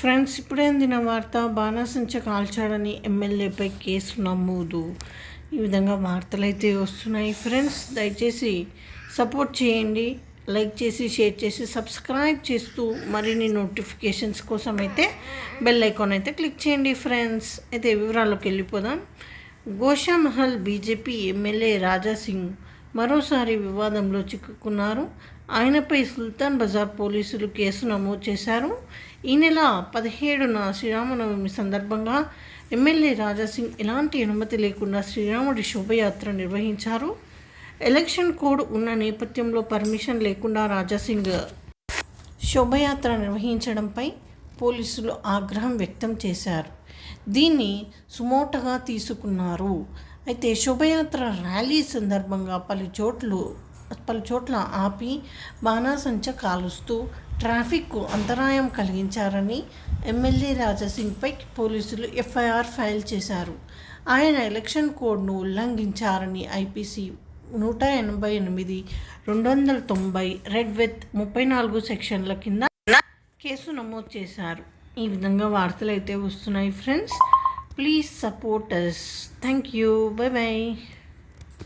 Friends ఇప్పుడే అందిన వార్త బాణాసంచ కాల్చాడని ఎమ్మెల్యేపై కేసు నమోదు. ఈ విధంగా వార్తలు అయితే వస్తున్నాయి. ఫ్రెండ్స్ దయచేసి సపోర్ట్ చేయండి. లైక్ చేసి షేర్ చేసి సబ్స్క్రైబ్ చేస్తూ మరిన్ని నోటిఫికేషన్స్ కోసం అయితే బెల్ ఐకాన్ అయితే క్లిక్ చేయండి ఫ్రెండ్స్. అయితే వివరాల్లోకి వెళ్ళిపోదాం. గోషామహల్ బీజేపీ ఎమ్మెల్యే రాజా సింగ్ మరోసారి వివాదంలో చిక్కుకున్నారు. ఆయనపై సుల్తాన్ బజార్ పోలీసులు కేసు నమోదు చేశారు. ఈ నెల పదిహేడున శ్రీరామనవమి సందర్భంగా ఎమ్మెల్యే రాజాసింగ్ ఎలాంటి అనుమతి లేకుండా శ్రీరాముడి శోభయాత్ర నిర్వహించారు. ఎలక్షన్ కోడ్ ఉన్న నేపథ్యంలో పర్మిషన్ లేకుండా రాజాసింగ్ శోభయాత్ర నిర్వహించడంపై పోలీసులు ఆగ్రహం వ్యక్తం చేశారు. దీన్ని సుమోటగా తీసుకున్నారు. అయితే శోభయాత్ర ర్యాలీ సందర్భంగా పలు చోట్లు పలు చోట్ల ఆపి బాణాసంచ కాలుస్తూ ట్రాఫిక్కు అంతరాయం కలిగించారని ఎమ్మెల్యే రాజాసింగ్పై పోలీసులు ఎఫ్ఐఆర్ ఫైల్ చేశారు. ఆయన ఎలక్షన్ కోడ్ను ఉల్లంఘించారని ఐపీసీ నూట ఎనభై ఎనిమిది రెండు వందల తొంభై రెడ్ విత్ ముప్పై నాలుగు సెక్షన్ల కింద కేసు నమోదు చేశారు. ఈ విధంగా వార్తలు అయితే వస్తున్నాయి friends. Please support us. Thank you. Bye bye.